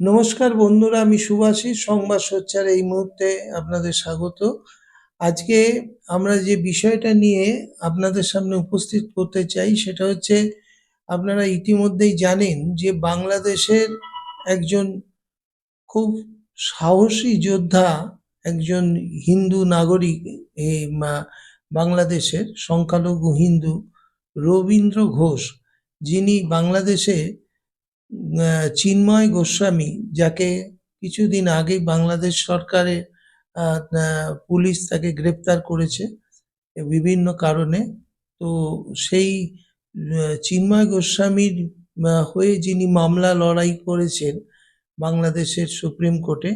নমস্কার বন্ধুরা, আমি সুভাষিস সংবাদ সোচ্চার এই মুহূর্তে আপনাদের স্বাগত। আজকে আমরা যে বিষয়টা নিয়ে আপনাদের সামনে উপস্থিত করতে চাই, সেটা হচ্ছে আপনারা ইতিমধ্যেই জানেন যে বাংলাদেশের একজন খুব সাহসী যোদ্ধা, একজন হিন্দু নাগরিক এই বাংলাদেশের সংখ্যালঘু হিন্দু রবীন্দ্র ঘোষ, যিনি বাংলাদেশে চিন্ময় গোস্বামী, যাকে কিছুদিন আগেই বাংলাদেশ সরকারের পুলিশ তাকে গ্রেপ্তার করেছে বিভিন্ন কারণে। তো সেই চিন্ময় গোস্বামীর হয়ে যিনি মামলা লড়াই করেছেন বাংলাদেশের সুপ্রিম কোর্টে,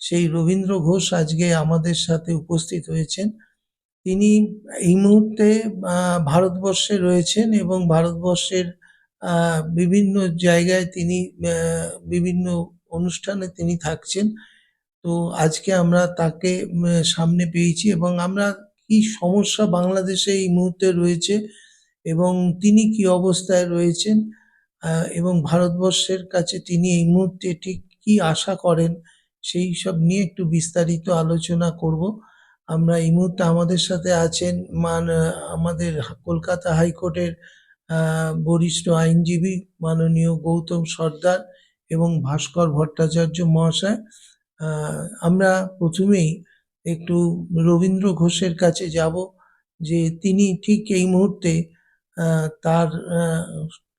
সেই রবীন্দ্র ঘোষ আজকে আমাদের সাথে উপস্থিত হয়েছেন। তিনি এই মুহূর্তে ভারতবর্ষে রয়েছেন এবং ভারতবর্ষের বিভিন্ন জায়গায় তিনি বিভিন্ন অনুষ্ঠানে তিনি থাকছেন। তো আজকে আমরা তাকে সামনে পেয়েছি এবং আমরা কি সমস্যা বাংলাদেশে এই মুহূর্তে রয়েছে এবং তিনি কি অবস্থায় রয়েছেন এবং ভারতবর্ষের কাছে তিনি এই মুহূর্তে ঠিক কি আশা করেন, সেই সব নিয়ে একটু বিস্তারিত আলোচনা করব। আমরা এই মুহূর্তে আমাদের সাথে আছেন মান আমাদের কলকাতা হাইকোর্টের বরিষ্ঠ আইনজীবী মাননীয় গৌতম সর্দার এবং ভাস্কর ভট্টাচার্য মহাশয়। আমরা প্রথমেই একটু রবীন্দ্র ঘোষের কাছে যাব যে তিনি ঠিক এই মুহূর্তে তার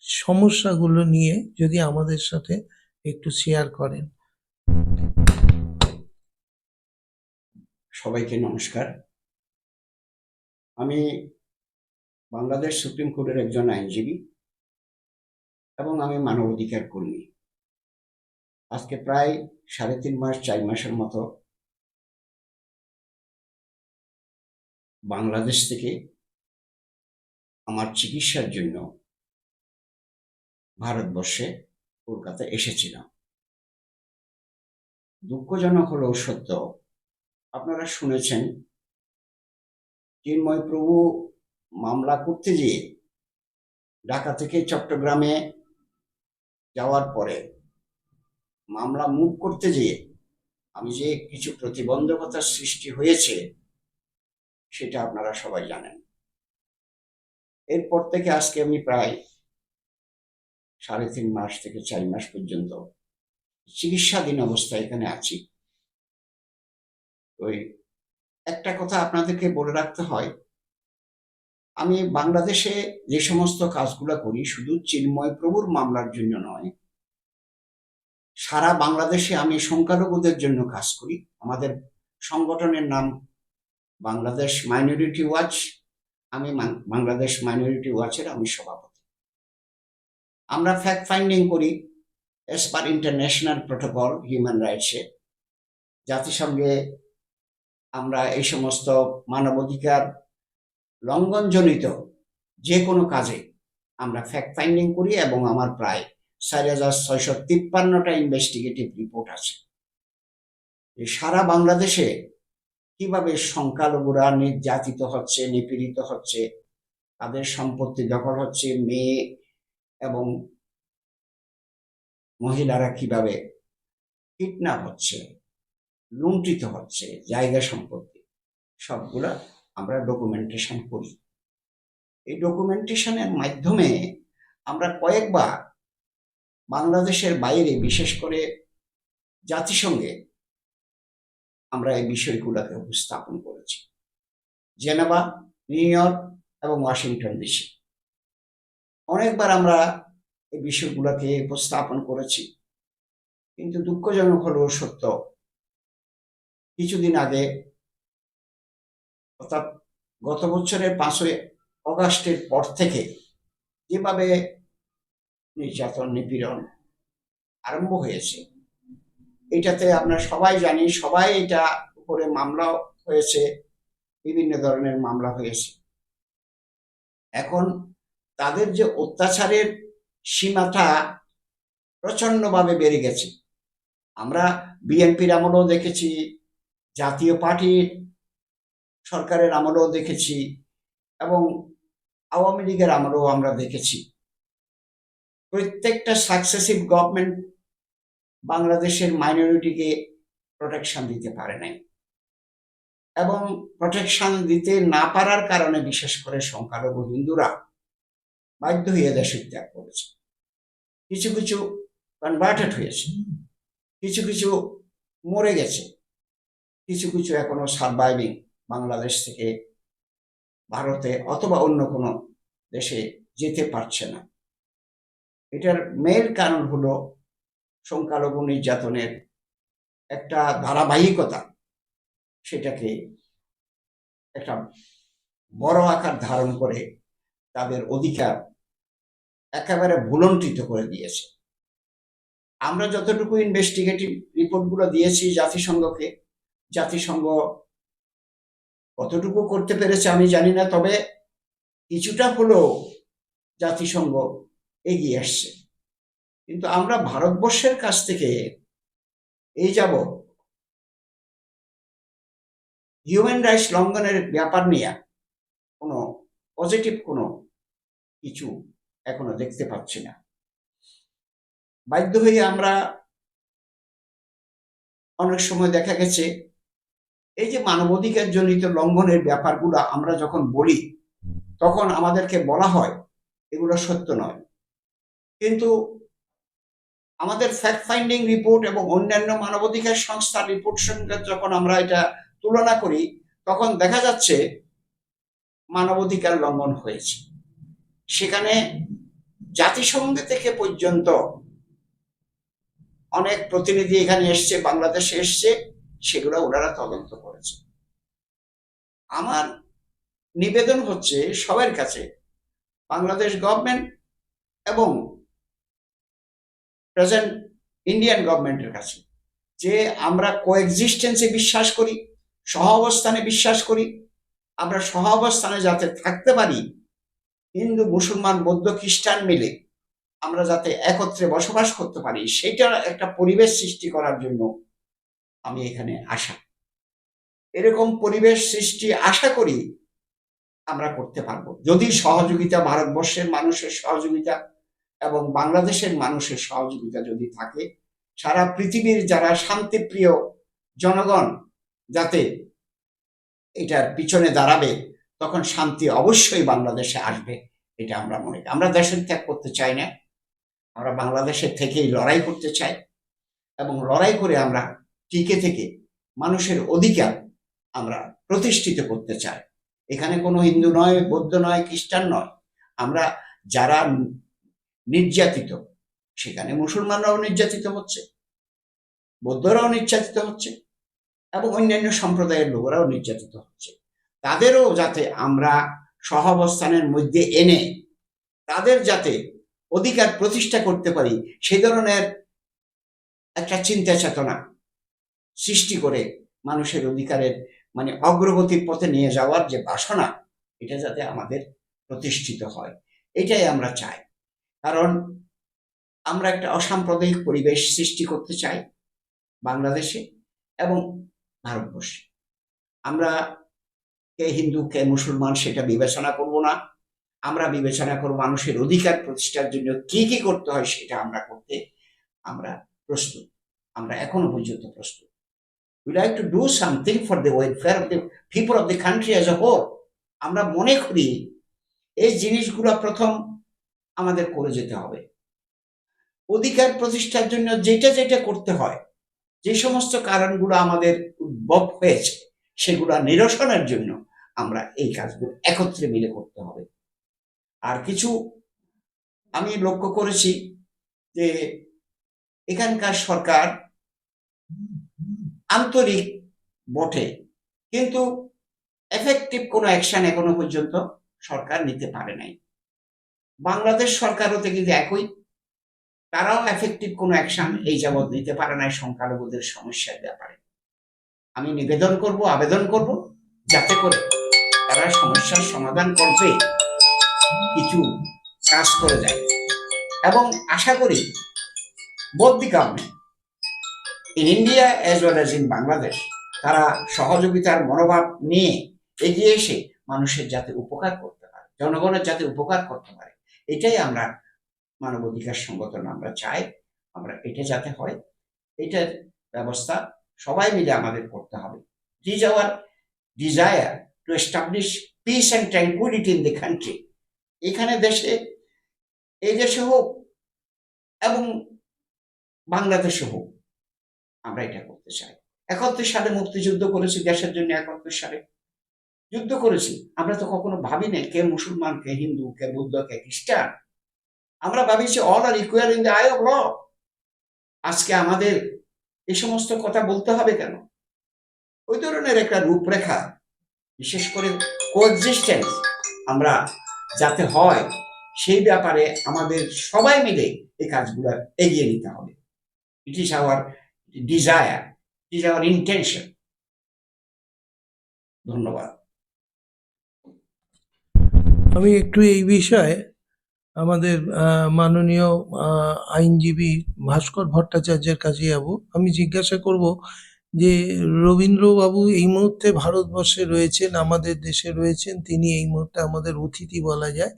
সমস্যাগুলো নিয়ে যদি আমাদের সাথে একটু শেয়ার করেন। সবাইকে নমস্কার। আমি বাংলাদেশ সুপ্রিম কোর্টের একজন আইনজীবী এবং আমি মানবাধিকার কর্মী। আজকে প্রায় সাড়ে তিন মাস, চার মাসের মতো বাংলাদেশ থেকে আমার চিকিৎসার জন্য ভারতবর্ষে কলকাতা এসেছিলাম। দুঃখজনক হলেও সত্য, আপনারা শুনেছেন, চিন্ময় প্রভু মামলা করতে গিয়ে ঢাকা থেকে চট্টগ্রামে যাওয়ার পরে মামলা মুভ করতে গিয়ে আমি যে কিছু প্রতিবন্ধকতার সৃষ্টি হয়েছে, সেটা আপনারা সবাই জানেন। এরপর থেকে আজকে আমি প্রায় সাড়ে তিন মাস থেকে চার মাস পর্যন্ত চিকিৎসাধীন অবস্থায় এখানে আছি। ওই একটা কথা আপনাদেরকে বলে রাখতে হয় আমি বাংলাদেশে যে সমস্ত কাজগুলো করি, শুধু চিন্ময় প্রভুর মামলার জন্য নয়, সারা বাংলাদেশে আমি সংখ্যালঘুদের জন্য কাজ করি। আমাদের সংগঠনের নাম বাংলাদেশ মাইনরিটি ওয়াচ। আমি বাংলাদেশ মাইনরিটি ওয়াচের আমি সভাপতি। আমরা ফ্যাক্ট ফাইন্ডিং করি as per international protocol human রাইটসে জাতিসংঘে আমরা এই সমস্ত মানবাধিকার লঙ্ঘনজনিত যে কোনো কাজে আমরা ফ্যাক্ট ফাইন্ডিং করি এবং আমার প্রায় চার হাজার ছয়শো তিপ্পান্নটা ইনভেস্টিগেটিভ রিপোর্ট আছে। সারা বাংলাদেশে কীভাবে সংখ্যালঘুরা নির্যাতিত হচ্ছে, নিপীড়িত হচ্ছে, তাদের সম্পত্তি দখল হচ্ছে, মেয়ে এবং মহিলারা কীভাবে কিডন্যাপ হচ্ছে, লুণ্ঠিত হচ্ছে, জায়গা সম্পত্তি, সবগুলা আমরা ডকুমেন্টেশন করি। এই ডকুমেন্টেশনের মাধ্যমে আমরা কয়েকবার বাংলাদেশের বাইরে, বিশেষ করে জাতিসংঘে, আমরা এই বিষয়গুলোকে উপস্থাপন করেছি। জেনেভা, নিউ ইয়র্ক এবং ওয়াশিংটন ডিসি। অনেকবার আমরা এই বিষয়গুলোকে উপস্থাপন করেছি। কিন্তু দুঃখজনক হলেও সত্য, কিছুদিন আগে অর্থাৎ গত বছরের পাঁচই অগাস্টের পর থেকে যেভাবে নির্যাতন, নিপীড়ন আরম্ভ হয়েছে, এটাতে আমরা সবাই জানি, সবাই এটা উপরে মামলা হয়েছে, বিভিন্ন ধরনের মামলা হয়েছে। এখন তাদের যে অত্যাচারের সীমাটা প্রচন্ডভাবে বেড়ে গেছে। আমরা বিএনপির আমলেও দেখেছি, জাতীয় পার্টির সরকারের আমলেও দেখেছি এবং আওয়ামী লীগের আমলেও আমরা দেখেছি। প্রত্যেকটা সাকসেসিভ গভর্নমেন্ট বাংলাদেশের মাইনরিটিকে প্রোটেকশন দিতে পারে নাই এবং প্রোটেকশন দিতে না পারার কারণে বিশেষ করে সংখ্যালঘু হিন্দুরা বাধ্য হয়ে দেশ ত্যাগ করেছে। কিছু কিছু কনভার্টেড হয়েছে, কিছু কিছু মরে গেছে, কিছু কিছু এখনও সার্ভাইভিং বাংলাদেশ থেকে ভারতে অথবা অন্য কোনো দেশে যেতে পারছে না। এটার মেন কারণ হলো সংখ্যালঘু নির্যাতনের একটা ধারাবাহিকতা, সেটাকে একটা বড় আকার ধারণ করে তাদের অধিকার একেবারে ভুলণ্ঠিত করে দিয়েছে। আমরা যতটুকু ইনভেস্টিগেটিভ রিপোর্টগুলো দিয়েছি জাতিসংঘকে, জাতিসংঘ কতটুকু করতে পেরেছে আমি জানি না, তবে কিছুটা হলেও জাতিসংঘ এগিয়ে আসছে। কিন্তু আমরা ভারতবর্ষের কাছ থেকে এই যাব হিউম্যান রাইটস লঙ্ঘনের ব্যাপার নিয়ে কোনো পজিটিভ কোনো কিছু এখনও দেখতে পাচ্ছি না। বাধ্য হয়ে আমরা অনেক সময় দেখা গেছে এই যে মানবাধিকার জনিত লঙ্ঘনের ব্যাপারগুলো আমরা যখন বলি, তখন আমাদেরকে বলা হয়, এগুলো সত্য নয়। কিন্তু আমাদের ফ্যাক্ট ফাইন্ডিং রিপোর্ট এবং অন্যান্য মানবাধিকার সংস্থার রিপোর্ট সঙ্গে যখন আমরা এটা তুলনা করি, তখন দেখা যাচ্ছে মানবাধিকার লঙ্ঘন হয়েছে। সেখানে জাতিসংঘ থেকে পর্যন্ত অনেক প্রতিনিধি এখানে এসছে, বাংলাদেশে এসছে সেগুলো ওনারা তদন্ত করেছে আমার নিবেদন হচ্ছে সবার কাছে, বাংলাদেশ গভর্নমেন্ট এবং প্রেজেন্ট ইন্ডিয়ান গভর্নমেন্টের কাছে, যে আমরা কোএক্সিস্টেন্সে বিশ্বাস করি সহ অবস্থানে বিশ্বাস করি, আমরা সহ অবস্থানে যাতে থাকতে পারি, হিন্দু, মুসলমান, বৌদ্ধ, খ্রিস্টান মিলে আমরা যাতে একত্রে বসবাস করতে পারি, সেটার একটা পরিবেশ সৃষ্টি করার জন্য আমি এখানে আসা। এরকম পরিবেশ সৃষ্টি আশা করি আমরা করতে পারব। যদি সহযোগিতা, ভারতবর্ষের মানুষের সহযোগিতা এবং বাংলাদেশের মানুষের সহযোগিতা যদি থাকে, সারা পৃথিবীর যারা শান্তিপ্রিয় জনগণ যাতে এটার পিছনে দাঁড়াবে, তখন শান্তি অবশ্যই বাংলাদেশে আসবে, এটা আমরা মনে করি। আমরা দেশের ত্যাগ করতে চাই না, আমরা বাংলাদেশের থেকেই লড়াই করতে চাই এবং লড়াই করে আমরা টিকে থেকে মানুষের অধিকার আমরা প্রতিষ্ঠিত করতে চাই। এখানে কোনো হিন্দু নয়, বৌদ্ধ নয়, খ্রিস্টান নয়। আমরা যারা নির্যাতিত, সেখানে মুসলমানরাও নির্যাতিত হচ্ছে, বৌদ্ধরাও নির্যাতিত হচ্ছে এবং অন্যান্য সম্প্রদায়ের লোকরাও নির্যাতিত হচ্ছে। তাদেরও যাতে আমরা সহাবস্থানের মধ্যে এনে তাদের যাতে অধিকার প্রতিষ্ঠা করতে পারি, সে ধরনের একটা চিন্তা চেতনা সৃষ্টি করে মানুষের অধিকারের মানে অগ্রগতির পথে নিয়ে যাওয়ার যে বাসনা, এটা যাতে আমাদের প্রতিষ্ঠিত হয়। এটাই আমরা চাই। কারণ আমরা একটা অসাম্প্রদায়িক পরিবেশ সৃষ্টি করতে চাই বাংলাদেশে এবং ভারতবর্ষে। আমরা কে হিন্দু, কে মুসলমান, সেটা বিবেচনা করব না। আমরা বিবেচনা করব মানুষের অধিকার প্রতিষ্ঠার জন্য কি কি করতে হয়, সেটা আমরা করতে আমরা প্রস্তুত। আমরা এখনও পর্যন্ত প্রস্তুত। We like to do something for the welfare of the people of the country as a whole আমরা মনে করি এই জিনিসগুলো প্রথম আমাদের করে যেতে হবে। অধিকার প্রতিষ্ঠার জন্য যেটা যেটা করতে হয়, যে সমস্ত কারণগুলো আমাদের উদ্ভব হয়েছে, সেগুলো নিরসনের জন্য আমরা এই কাজগুলো একত্রে মিলে করতে হবে। আর কিছু আমি লক্ষ্য করেছি যে এখানকার সরকার আন্তরিক বটে, কিন্তু এফেক্টিভ কোনো অ্যাকশন এখনও পর্যন্ত সরকার নিতে পারে নাই। বাংলাদেশ সরকারও থেকে কিন্তু একই, তারাও এফেক্টিভ কোনো অ্যাকশন এই যাবৎ নিতে পারে নাই সংখ্যালঘুদের সমস্যার ব্যাপারে। আমি নিবেদন করব, আবেদন করব, যাতে করে তারা সমস্যার সমাধান করবে, কিছু কাজ করে যায়। এবং আশা করি the in India as well as in Bangladesh তারা সহযোগিতার মনোভাব নিয়ে এগিয়ে এসে মানুষের যাতে উপকার করতে পারে, জনগণের যাতে উপকার করতে পারে, এটাই আমরা মানবাধিকার সংগঠন আমরা চাই, আমরা এটা যাতে হয়, এটার ব্যবস্থা সবাই মিলে আমাদের করতে হবে। Is our desire to establish peace and tranquillity in the country এখানে দেশে, এই দেশে হোক এবং বাংলাদেশে হোক আমরা এটা করতে চাই। একাত্তর সালে মুক্তিযুদ্ধ করেছি, দেশের জন্য একাত্তর সালে যুদ্ধ করেছি। আমরা তো কখনো ভাবি নাই কে মুসলমান, কে হিন্দু, কে বৌদ্ধ, কে খ্রিস্টান। আমরা ভাবিছি all are equal in the eye of law. আজকে আমাদের এই সমস্ত কথা বলতে হবে কেন? ওই ধরনের একটা রূপরেখা, বিশেষ করে কোএক্সিস্টেন্স আমরা যাতে হয়, সেই ব্যাপারে আমাদের সবাই মিলে এই কাজগুলো এগিয়ে নিতে হবে। It is our it is our intention ধন্যবাদ। আমি একটু এই বিষয়ে আমাদের মাননীয় আইনজীবী ভাস্কর ভট্টাচার্যের কাছে যাব। আমি জিজ্ঞাসা করব যে, রবীন্দ্রবাবু এই মুহূর্তে ভারতবর্ষে রয়েছেন, আমাদের দেশে রয়েছেন, তিনি এই মুহূর্তে আমাদের অতিথি বলা যায়।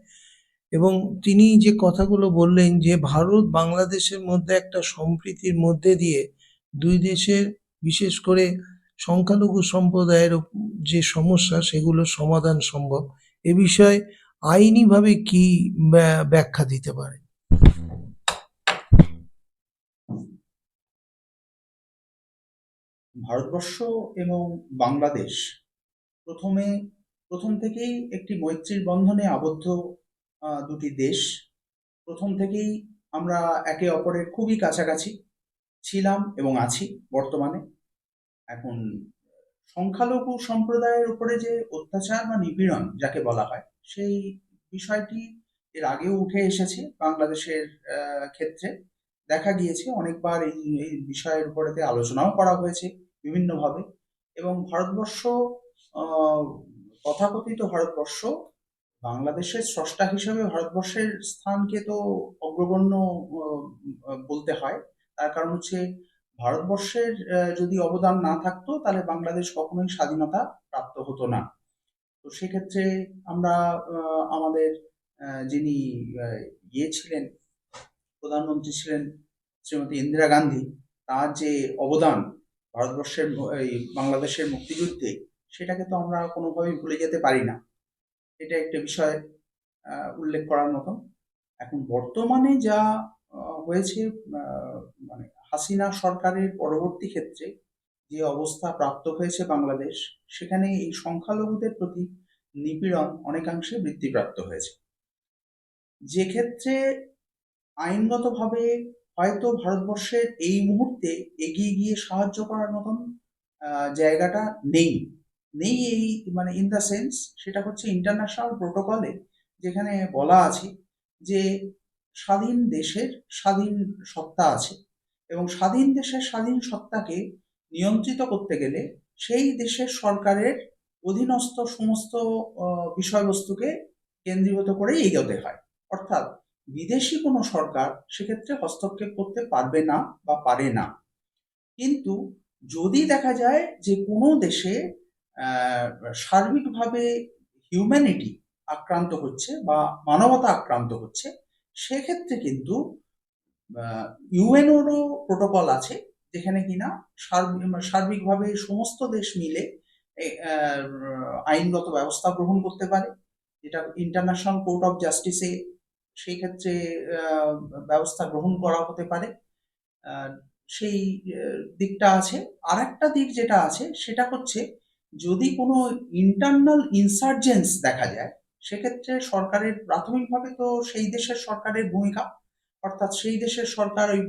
এবং তিনি যে কথাগুলো বললেন যে, ভারত বাংলাদেশের মধ্যে একটা সম্প্রীতির মধ্যে দিয়ে দুই দেশের বিশেষ করে সংখ্যালঘু সম্প্রদায়ের যে সমস্যা, সেগুলো সমাধান সম্ভব। এ বিষয়ে আইনিভাবে কি ব্যা- ব্যাখ্যা দিতে পারে? ভারতবর্ষ এবং বাংলাদেশ প্রথমে, প্রথম থেকেই একটি মৈত্রীর বন্ধনে আবদ্ধ দুটি দেশ। প্রথম থেকেই আমরা একে অপরের খুবই কাছাকাছি। ছিলাম এবং আছি বর্তমানে। এখন সংখ্যালঘু সম্প্রদায়ের উপরে যে অত্যাচার বা নিপীড়ন যাকে বলা হয়, সেই বিষয়টি এর আগেও উঠে এসেছে বাংলাদেশের ক্ষেত্রে। দেখা গিয়েছে অনেকবার এই এই বিষয়ের উপরেতে আলোচনাও করা হয়েছে বিভিন্নভাবে এবং ভারতবর্ষ তথাকথিত ভারতবর্ষ বাংলাদেশের স্রষ্টা হিসেবে ভারতবর্ষের স্থানকে তো অগ্রগণ্য বলতে হয়। তার কারণ হচ্ছে ভারতবর্ষের যদি অবদান না থাকতো, তাহলে বাংলাদেশ কখনোই স্বাধীনতা প্রাপ্ত হতো না। তো সেক্ষেত্রে আমরা আমাদের যিনি ইয়ে ছিলেন, প্রধানমন্ত্রী ছিলেন শ্রীমতী ইন্দিরা গান্ধী, তার যে অবদান ভারতবর্ষের এই বাংলাদেশের মুক্তিযুদ্ধে, সেটাকে তো আমরা কোনোভাবেই ভুলে যেতে পারি না। এটা একটা বিষয় উল্লেখ করার মতো। এখন বর্তমানে যা হয়েছে মানে হাসিনা সরকারের পরবর্তী ক্ষেত্রে যে অবস্থা প্রাপ্ত হয়েছে বাংলাদেশ, সেখানে এই সংখ্যালঘুদের প্রতি নিপীড়ন অনেকাংশে বৃদ্ধিপ্রাপ্ত হয়েছে। যে ক্ষেত্রে আইনগতভাবে হয়তো ভারতবর্ষের এই মুহূর্তে এগিয়ে গিয়ে সাহায্য করার মতন জায়গাটা নেই। নেই এই মানে ইন দ্য সেন্স সেটা হচ্ছে ইন্টারন্যাশনাল প্রোটোকলে যেখানে বলা আছে যে স্বাধীন দেশের স্বাধীন সত্তা আছে এবং স্বাধীন দেশের স্বাধীন সত্তাকে নিয়ন্ত্রিত করতে গেলে সেই দেশের সরকারের অধীনস্থ সমস্ত বিষয়বস্তুকে কেন্দ্রীভূত করেই এগোতে হয়। অর্থাৎ বিদেশি কোনো সরকার সেক্ষেত্রে হস্তক্ষেপ করতে পারবে না বা পারে না। কিন্তু যদি দেখা যায় যে কোনো দেশে সার্বিকভাবে হিউম্যানিটি আক্রান্ত হচ্ছে বা মানবতা আক্রান্ত হচ্ছে সেক্ষেত্রে কিন্তু ইউএনওরও প্রোটোকল আছে, যেখানে কিনা সার্ব- সার্বিকভাবে সমস্ত দেশ মিলে আইনগত ব্যবস্থা গ্রহণ করতে পারে। যেটা ইন্টারন্যাশনাল কোর্ট অফ জাস্টিসে সেই ক্ষেত্রে ব্যবস্থা গ্রহণ করা হতে পারে। সেই দিকটা আছে। আর একটা দিক যেটা আছে, সেটা হচ্ছে যদি কোনো ইন্টারনাল ইনসার্জেন্স দেখা যায় সেক্ষেত্রে সরকারের, প্রাথমিকভাবে তো সেই দেশের সরকারের ভূমিকা। অর্থাৎ সেই দেশের সরকার ওই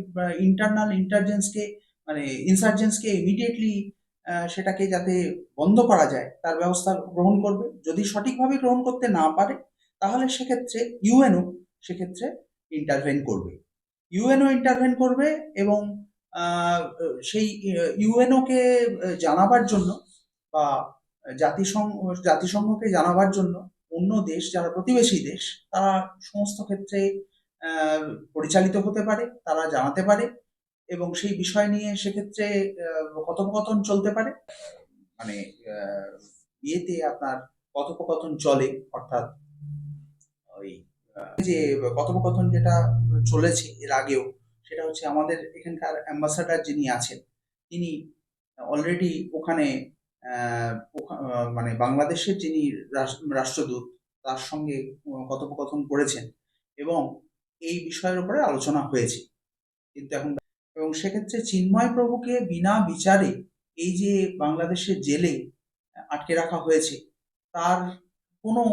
ইন্টারনাল ইন্টারজেন্সকে মানে ইনসার্জেন্সকে ইমিডিয়েটলি সেটাকে যাতে বন্ধ করা যায়, তার ব্যবস্থা গ্রহণ করবে। যদি সঠিকভাবে গ্রহণ করতে না পারে, তাহলে সেক্ষেত্রে ইউএনও সেক্ষেত্রে ইন্টারভেন করবে। ইউএনও ইন্টারভেন করবে এবং সেই ইউএনওকে জানাবার জন্য বা জাতিসংঘ, জাতিসংঘকে জানাবার জন্য অন্য দেশ, যারা প্রতিবেশী দেশ, তারা সমস্ত ক্ষেত্রে পরিচালিত হতে পারে, তারা জানাতে পারে এবং সেই বিষয় নিয়ে সেক্ষেত্রে কথোপকথন চলতে পারে। মানে ইয়েতে আপনার কথোপকথন চলে, অর্থাৎ ওই যে কথোপকথন যেটা চলেছে এর আগেও, সেটা হচ্ছে আমাদের এখানকার অ্যাম্বাসাডার যিনি আছেন, তিনি অলরেডি ওখানে মানে বাংলাদেশের যিনি রাষ্ট্রদূত, তার সঙ্গে কথোপকথন করেছেন এবং এই বিষয়ের উপরে আলোচনা হয়েছে। কিন্তু এখন এবং সেক্ষেত্রে চিন্ময় প্রভুকে বিনা বিচারে এই যে বাংলাদেশের জেলে আটকে রাখা হয়েছে, তার কোনো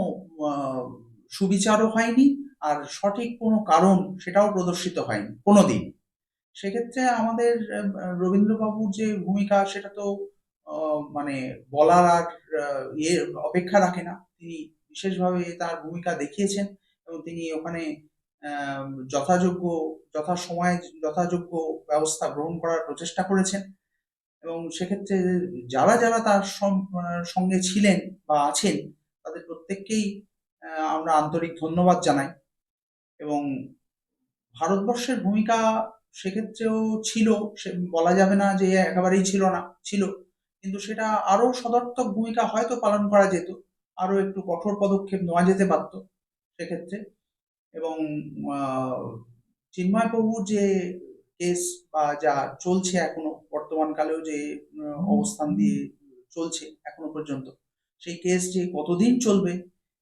সুবিচারও হয়নি আর সঠিক কোনো কারণ সেটাও প্রদর্শিত হয়নি, কোনোদিন। সেক্ষেত্রে আমাদের রবীন্দ্রবাবুর যে ভূমিকা সেটা তো মানে বলার আর ইয়ে অপেক্ষা রাখে না। তিনি বিশেষভাবে তার ভূমিকা দেখিয়েছেন এবং তিনি ওখানে যথাযোগ্য, যথাসময়ে যথাযোগ্য ব্যবস্থা গ্রহণ করার প্রচেষ্টা করেছেন। এবং সেক্ষেত্রে যারা যারা তার সঙ্গে ছিলেন বা আছেন, তাদের প্রত্যেককেই আমরা আন্তরিক ধন্যবাদ জানাই। এবং ভারতবর্ষের ভূমিকা সেক্ষেত্রেও ছিল, সে বলা যাবে না যে একেবারেই ছিল না, ছিল। কিন্তু সেটা আরও সদর্থক ভূমিকা হয়তো পালন করা যেত আরও একটু কঠোর পদক্ষেপ নেওয়া যেতে পারত সেক্ষেত্রে। এবং চিন্ময় যে কেস বা যা চলছে এখনও, বর্তমানকালেও যে অবস্থান দিয়ে চলছে এখনও পর্যন্ত, সেই কেস যে কতদিন চলবে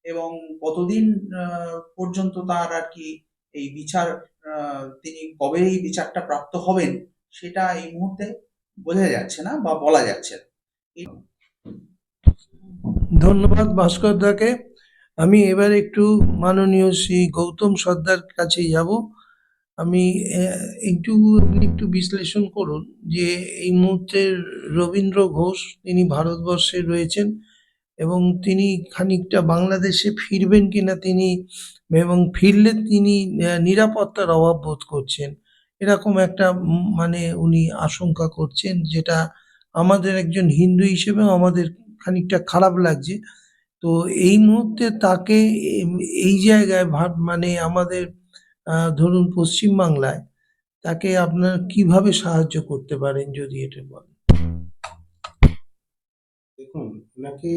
এবং কতদিন পর্যন্ত তার আর কি এই বিচার তিনি কবে এই বিচারটা প্রাপ্ত হবেন, সেটা এই মুহূর্তে বোঝা যাচ্ছে না বা বলা যাচ্ছে না। ধন্যবাদ ভাস্কর দাকে আমি এবার একটু মাননীয় শ্রী গৌতম সর্দার কাছে যাব। আমি একটু একটু বিশ্লেষণ করুন যে এই মুহূর্তে রবীন্দ্র ঘোষ তিনি ভারতবর্ষে রয়েছেন এবং তিনি খানিকটা বাংলাদেশে ফিরবেন কিনা তিনি এবং ফিরলে তিনি নিরাপত্তার অভাব বোধ করছেন, এরকম একটা মানে উনি আশঙ্কা করছেন যেটা আমাদের একজন হিন্দু হিসেবেও আমাদের খানিকটা খারাপ লাগছে। তো এই মুহূর্তে তাকে এই জায়গায় ভাব মানে আমাদের ধরুন পশ্চিমবাংলায় তাকে আপনার কীভাবে সাহায্য করতে পারেন যদি এটা বলেন? দেখুন, ওনাকে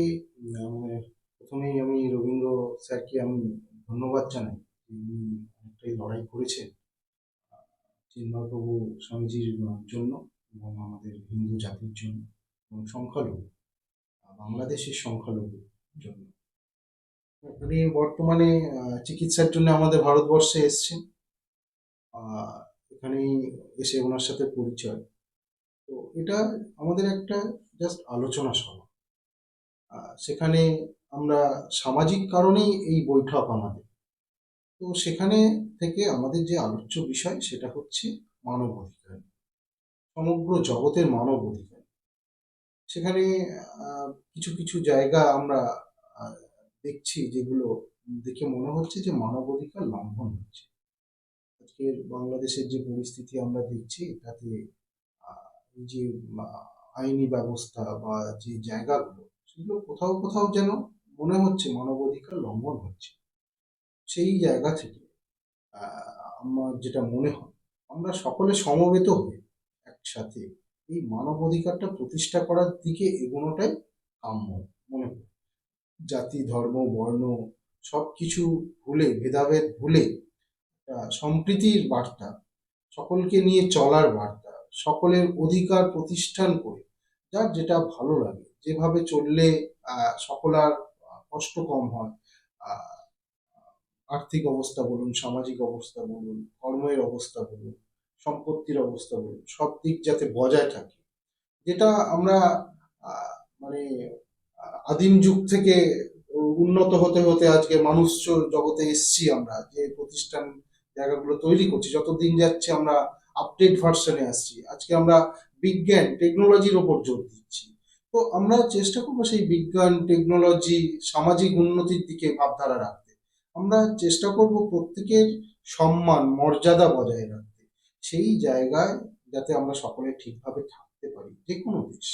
মানে প্রথমেই আমি রবীন্দ্র স্যারকে আমি ধন্যবাদ জানাই অনেকটাই লড়াই করেছেন চিন্ময়প্রভু স্বামীজির জন্য। এবং আমাদের হিন্দু জাতির জন্য এবং সংখ্যালঘু বাংলাদেশের সংখ্যালঘু জন্য। উনি বর্তমানে চিকিৎসার জন্য আমাদের ভারতবর্ষে এসছেন। আহ, এখানেই এসে ওনার সাথে পরিচয়। তো এটা আমাদের একটা জাস্ট আলোচনা সভা। সেখানে আমরা সামাজিক কারণেই এই বৈঠক আমাদের। তো সেখানে থেকে আমাদের যে আলোচ্য বিষয় সেটা হচ্ছে মানব অধিকার। সমগ্র জগতের মানব অধিকার। সেখানে কিছু কিছু জায়গা আমরা দেখছি যেগুলো দেখে মনে হচ্ছে যে মানব অধিকার লঙ্ঘন হচ্ছে। আজকের বাংলাদেশের যে পরিস্থিতি আমরা দেখছি তাতে যে আইনি ব্যবস্থা বা যে জায়গাগুলো, সেগুলো কোথাও কোথাও যেন মনে হচ্ছে মানবাধিকার লঙ্ঘন হচ্ছে। সেই জায়গা থেকে আমার যেটা মনে হয়, আমরা সকলে সমবেত হয়ে একসাথে। এই মানবাধিকারটা প্রতিষ্ঠা করার দিকে এগোনোটাই কাম্য মনে করি জাতি, ধর্ম, বর্ণ সব কিছু ভুলে, ভেদাভেদ ভুলে সম্প্রীতির বার্তা, সকলকে নিয়ে চলার বার্তা, সকলের অধিকার প্রতিষ্ঠান করে, যার যেটা ভালো লাগে। যেভাবে চললে সকলার কষ্ট কম হয়। আর্থিক অবস্থা বলুন, সামাজিক অবস্থা বলুন, কর্মের অবস্থা বলুন সম্পত্তির অবস্থা বলুন, সব দিক যাতে বজায় থাকে। যেটা আমরা মানে আদিম যুগ থেকে উন্নত হতে হতে আজকে মানুষ জগতে এসছি আমরা, যে প্রতিষ্ঠান জায়গাগুলো তৈরি করছি। যত দিন যাচ্ছে আমরা আপডেট ভার্সনে আসছি। আজকে আমরা বিজ্ঞান টেকনোলজির ওপর জোর দিচ্ছি। তো আমরা চেষ্টা করব সেই বিজ্ঞান টেকনোলজি সামাজিক উন্নতির দিকে ভাবধারা রাখতে। আমরা চেষ্টা করব প্রত্যেকের সম্মান, মর্যাদা বজায় রাখতে। সেই জায়গায় যাতে আমরা সকলে ঠিকভাবে থাকতে পারি। যে কোনো দেশ,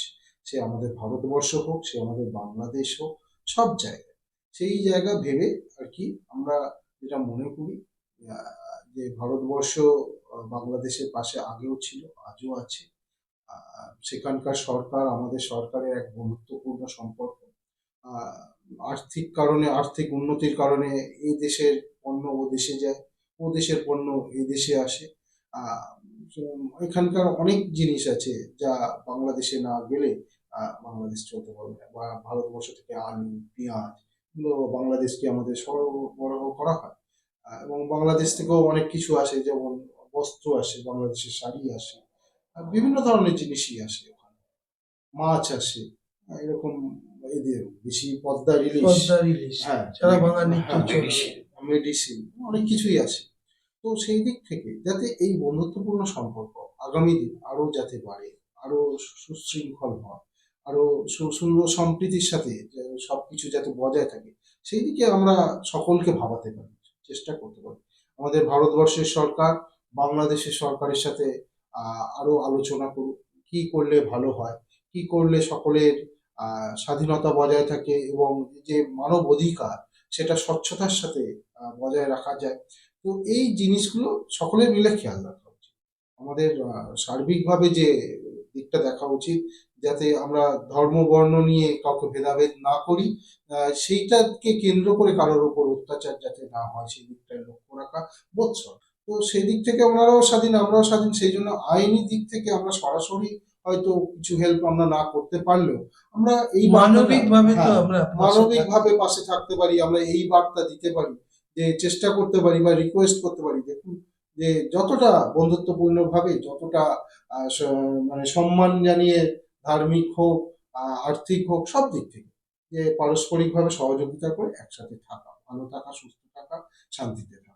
সে আমাদের ভারতবর্ষ হোক, সে আমাদের বাংলাদেশ হোক, সব জায়গায়। সেই জায়গা ভেবে আর কি আমরা যেটা মনে করি যে ভারতবর্ষ বাংলাদেশের পাশে আগেও ছিল, আজও আছে। সেখানকার সরকার আমাদের সরকারের এক বন্ধুত্বপূর্ণ সম্পর্ক। আর্থিক কারণে, আর্থিক উন্নতির কারণে এই দেশের পণ্য ও দেশে যায়, ও দেশের পণ্য এই দেশে আসে। এখানকার অনেক জিনিস আছে যা বাংলাদেশে না গেলে বাংলাদেশ চলতে পারবে না। বা ভারতবর্ষ থেকে আলু পেঁয়াজ এগুলো বাংলাদেশকে আমাদের সরবরাহ করা হয়। এবং বাংলাদেশ থেকেও অনেক কিছু আসে যেমন বস্ত্র আসে বাংলাদেশের শাড়ি আসে বিভিন্ন ধরনের জিনিসই আসে ওখানে। মাছ আসে এরকম এদের বেশি পদ্মা ইলিশ হ্যাঁ হ্যাঁ। মেডিসিন অনেক কিছুই আছে তো সেই দিক থেকে যাতে এই বন্ধুত্বপূর্ণ সম্পর্ক আগামী দিন আরও যাতে বাড়ে আরও সুশৃঙ্খল হয় আরও সুন্দর সম্প্রীতির সাথে সবকিছু যাতে বজায় থাকে, সেই দিকে আমরা সকলকে ভাবাতে পারি, চেষ্টা করতে পারি। আমাদের ভারতবর্ষের সরকার, বাংলাদেশের সরকারের সাথে আরও আলোচনা করুক, কি করলে ভালো হয়, কি করলে সকলের স্বাধীনতা বজায় থাকে এবং যে মানব অধিকার, সেটা স্বচ্ছতার সাথে বজায় রাখা যায়। তো এই জিনিসগুলো সকলে মিলে খেয়াল রাখা উচিত। আমাদের সার্বিকভাবে যে দিকটা দেখা উচিত যাতে আমরা ধর্ম বর্ণ নিয়ে কাউকে ভেদাভেদ না করি সেইটাকে কেন্দ্র করে কারোর উপর অত্যাচার যাতে না হয় সেই দিকটায় লক্ষ্য রাখা বৎসর। তো সেই দিক থেকে ওনারাও স্বাধীন আমরাও স্বাধীন সেই জন্য আইনি দিক থেকে আমরা সরাসরি হয়তো কিছু হেল্প আমরা না করতে পারলেও আমরা এই মানবিক ভাবে মানবিক ভাবে পাশে থাকতে পারি আমরা এই বার্তা দিতে পারি। যে চেষ্টা করতে পারি বা রিকোয়েস্ট করতে পারি, দেখুন, যে যতটা বন্ধুত্বপূর্ণভাবে, যতটা মানে সম্মান জানিয়ে ধার্মিক হোক আর্থিক হোক, সব দিক থেকে, যে পারস্পরিকভাবে সহযোগিতা করে একসাথে থাকা, ভালো থাকা, সুস্থ থাকা, শান্তিতে থাকা।